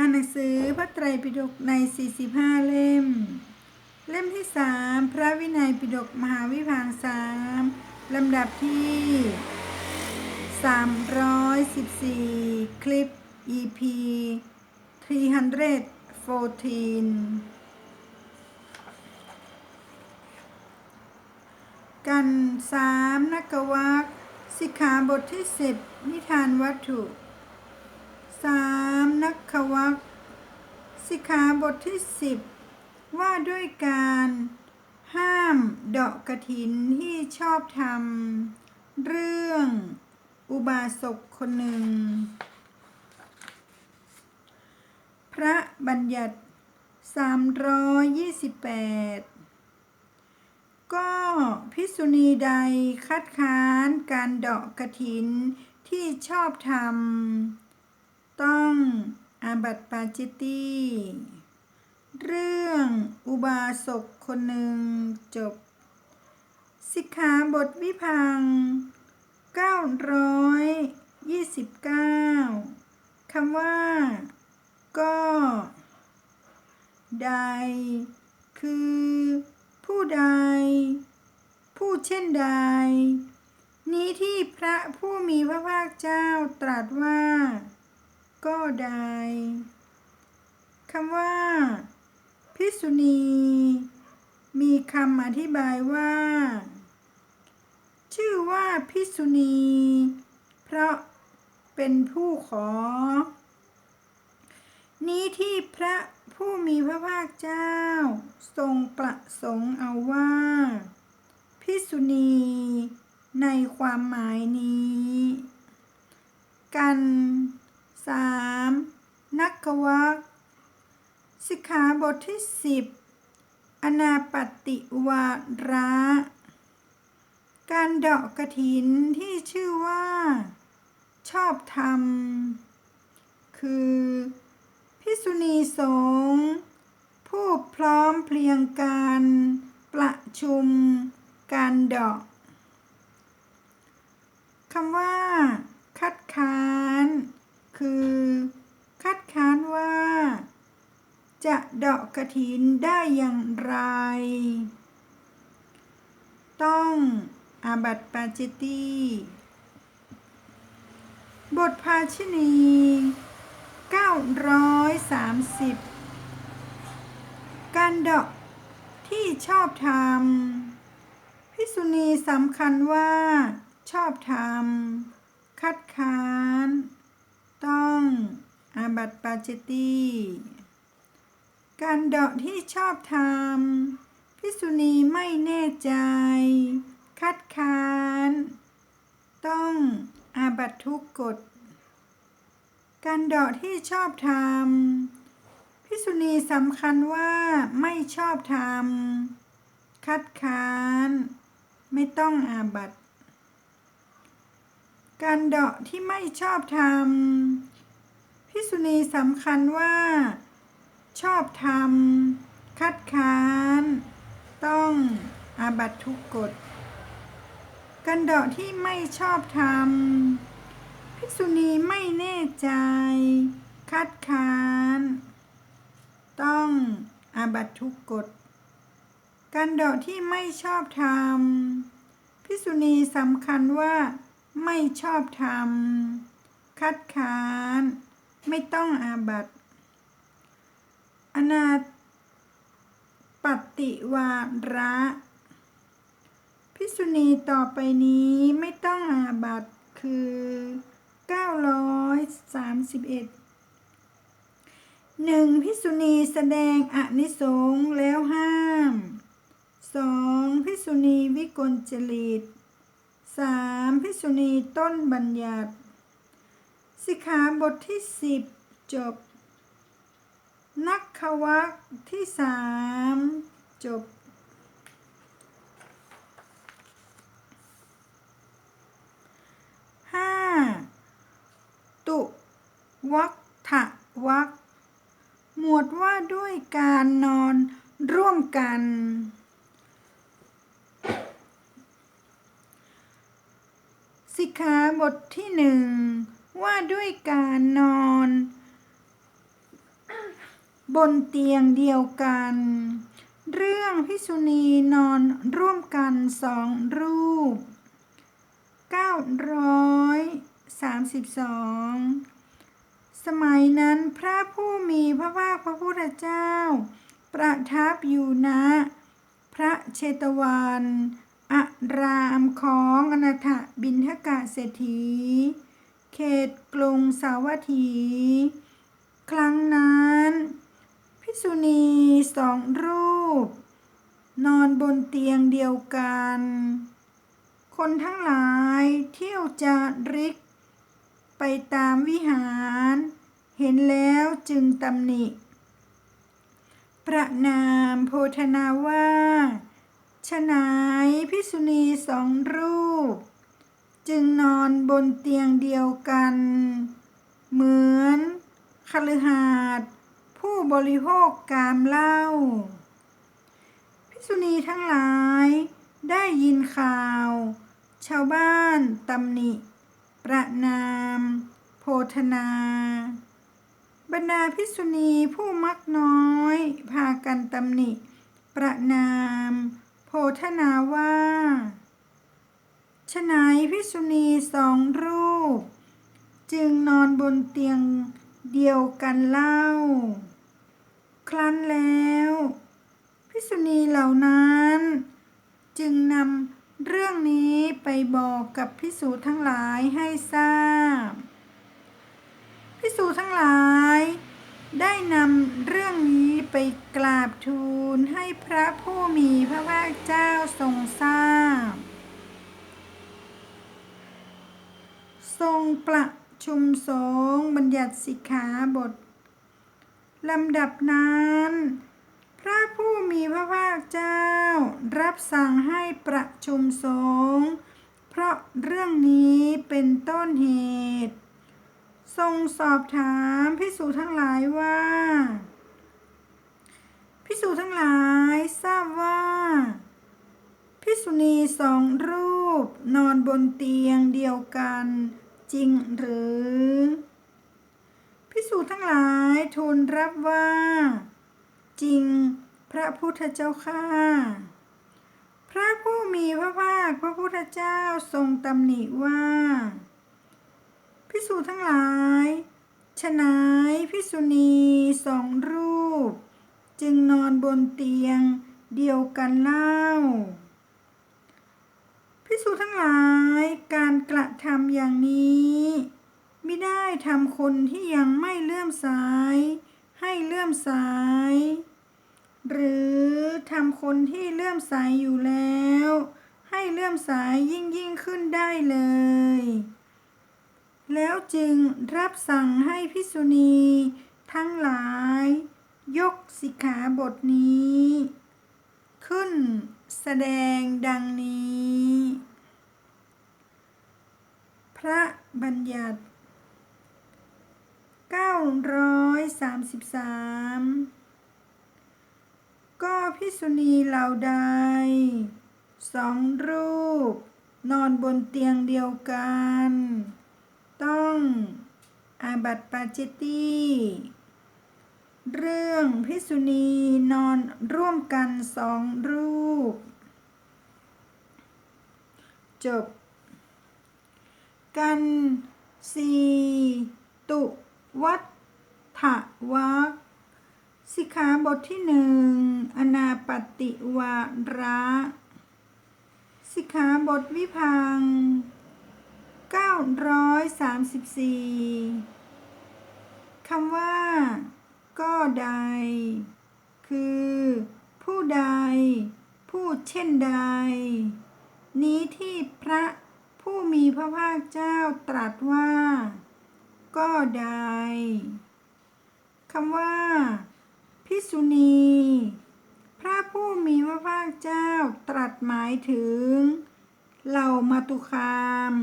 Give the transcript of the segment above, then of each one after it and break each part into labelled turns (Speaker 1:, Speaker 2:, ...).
Speaker 1: อ่านหนังสือพระไตรปิฎกใน 45 เล่ม เล่มที่ 3 พระวินัยปิฎกมหาวิภาคสามลำดับที่ 314 คลิป EP 314 กันสามนักวักสิกขาบทที่ 10 นิทานวัตถุ สามนักขวักสิกขาบทที่10ว่าด้วยการห้ามเดอกกระถินที่ชอบทำเรื่องอุบาสกคนหนึ่ง พระบัญญัติ 328 ก็พิกษุณีใดคัดค้านการเดาะกระถินที่ชอบทำ ต้องอาบัติปาจิตตีเรื่องอุบาสกคนหนึ่งจบ สิกขาบทวิพัง 929 คำว่า ก็ ใด คือ ผู้ใด ผู้เช่นใด นี้ที่พระผู้มีพระภาคเจ้าตรัสว่า ก็ใดคำว่า พิษุณี มีคำอธิบายว่า ชื่อว่าพิษุณี เพราะเป็นผู้ขอ นี้ที่พระผู้มีพระภาคเจ้า ทรงประสงค์เอาว่า พิษุณี ในความหมายนี้ กัน สามนักกวักสิกขาบทที่สิบอนาปฏิวาระ การเดาะกระถินที่ชื่อว่า ชอบธรรม คือพิกษุณีสงผู้พร้อมเพรียงกันประชุมการเดาะคำว่า คัดค้าน คือ คัดค้านว่า จะเดาะกระถินได้อย่างไร ต้องอาบัติปาจิตตีบทภาชินี 930 การเดาะที่ชอบธรรมพิกษุณีสำคัญว่าชอบธรรมคัดค้าน ต้อง อาบัติปาจิตตีการเดาะที่ชอบธรรมพิกษุณีไม่แน่ใจ คัดค้าน ต้องอาบัตทุกกฎ การเดาะที่ชอบธรรมพิกษุณีสำคัญว่าไม่ชอบธรรมคัดค้าน ไม่ต้องอาบัต การเดาะที่ไม่ชอบธรรมพิกษุณีสำคัญว่า ชอบธรรมคัดค้าน ต้องอาบัตทุกกฎการเดาะที่ไม่ชอบธรรมภิกษุณีไม่แน่ใจ คัดค้าน ต้องอาบัตทุกกฎการเดาะที่ไม่ชอบธรรมภิกษุณีสำคัญว่า ไม่ชอบธรรม คัดค้าน ไม่ต้องอาบัตอนาปฏิวาระภิษุณีต่อไปนี้ไม่ต้องอาบัตคือ 931หนึ่งภิษุณีแสดงอนิสงส์แล้วห้ามสองภิษุณีวิกลจริต สามภิษุณีต้นบัญญัติ สิกขาบทที่สิบจบ นักขวักที่สามจบ ห้า ตุวักถะวักหมวดว่าด้วยการนอนร่วมกัน สิก ขาบทที่หนึ่งว่าด้วยการนอน บนเตียงเดียวกัน เรื่องพิษุณีนอนร่วมกันสองรูป 932 สมัยนั้นพระผู้มีพระภาคพระพุทธเจ้า ประทับอยู่ณพระเชตวัน อารามของอนาถบินทกะเศรษฐี เขตกรุงสาวัตถี ครั้งนั้น พิษุณีสองรูป นอนบนเตียงเดียวกัน คนทั้งหลายเที่ยวจาริก ไปตามวิหาร เห็นแล้วจึงตำหนิ ประนามโพธนาว่า ฉนายพิษุณีสองรูป จึงนอนบนเตียงเดียวกัน เหมือนคฤหาสน์ผู้บริโภคกามเหล้าพิษุณีทั้งหลายได้ยินข่าว ชาวบ้านตำหนิ ประนาม โพธนา บรรดาพิษุณีผู้มักน้อย พากันตำหนิ ประนาม โพธนาว่าฉนายพิษุณีสองรูป จึงนอนบนเตียงเดียวกันเล่า ครั้นแล้วพิษุณีเหล่านั้น จึงนำเรื่องนี้ไปบอกกับพิสูจทั้งหลายให้ทราบพิสูจทั้งหลาย ได้นำเรื่องนี้ไปกราบทูลให้พระผู้มีพระภาคเจ้าทรงทราบ ทรงประชุมสงฆ์บัญญัติสิกขาบทลำดับนั้น พระผู้มีพระภาคเจ้า รับสั่งให้ประชุมสงฆ์เพราะเรื่องนี้เป็นต้นเหตุ ทรงสอบถามพิสูจทั้งหลายว่าพิสูจทั้งหลายทราบว่าพิสุณีสองรูปนอนบนเตียงเดียวกัน จริงหรือพิสูจทั้งหลายทูลรับว่า จริงพระพุทธเจ้าข้าพระผู้มีพระภาคพระพุทธเจ้าทรงตำหนิว่า พิสูจทั้งหลายฉนายพิสุณีสองรูป จึงนอนบนเตียงเดียวกันเล่าพิสูจทั้งหลายการกระทำอย่างนี้ไม่ได้ทำคนที่ยังไม่เลื่อมใสให้เลื่อมใสหรือทำคนที่เลื่อมใสอยู่แล้ว ให้เลื่อมใสยิ่งยิ่งขึ้นได้เลย แล้วจึงรับสั่งให้พิสุณีทั้งหลาย ยกสิกขาบทนี้ ขึ้นแสดงดังนี้ พระบัญญัติ 933 ก็พิสุณีเหล่าใดสองรูป นอนบนเตียงเดียวกัน ต้องอาบัติปาจิตตีเรื่องพิสุณีนอนร่วมกันสองรูป จบ กันสีตุวัฏฐวักสิกขาบทที่หนึ่งอนาปฏิวาระ สิกขาบทวิพัง 934 คำว่า ก็ใด คือ ผู้ใด ผู้เช่นใด นี้ที่พระผู้มีพระภาคเจ้าตรัสว่า ก็ใดคำว่า พิกษุณี พระผู้มีพระภาคเจ้าตรัสหมายถึง เหล่ามาตุคาม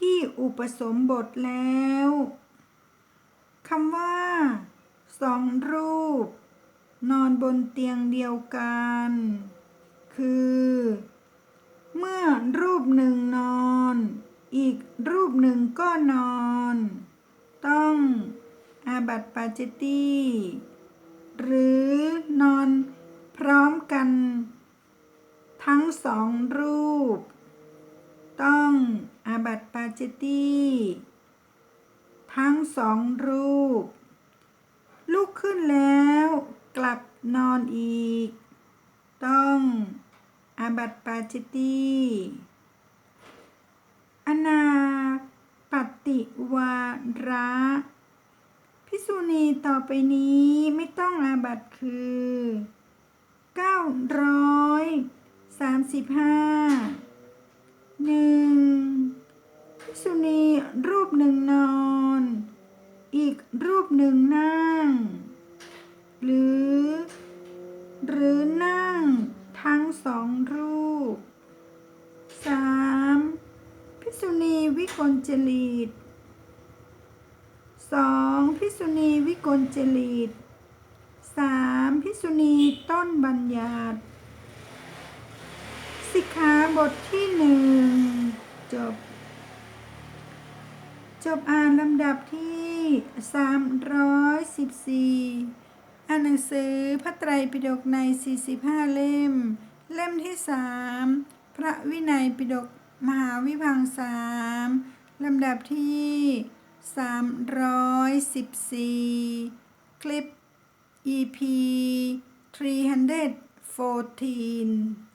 Speaker 1: ที่อุปสมบทแล้วคำว่าสองรูป นอนบนเตียงเดียวกัน คือ เมื่อรูปหนึ่งนอน อีกรูปหนึ่งก็นอน ต้องอาบัติปาจิตตีหรือนอนพร้อมกัน ทั้งสองรูป ต้องอาบัติ ปาจิตตีทั้งสองรูป ลุกขึ้นแล้วกลับนอนอีก ต้องอาบัตปาจิตตีอนาปฏิวาระพิกษุณีต่อไปนี้ไม่ต้องอาบัตคือ 935หนึ่ง ษุณีรูปหนึ่งนอน อีกรูปหนึ่งนั่ง หรือ หรือนั่งทั้งสองรูป 3. พิษุณีวิกลจริต 2. พิษุณีวิกลจริต 3. พิษุณีต้นบัญญัติ สิกขาบทที่หนึ่งจบ จบอ่านลำดับที่ 314 อ่านหนังสือพระไตรปิฎกใน 45 เล่ม เล่มที่ 3 พระวินัยปิฎกมหาวิพังสามลำดับที่ 314 คลิป EP 314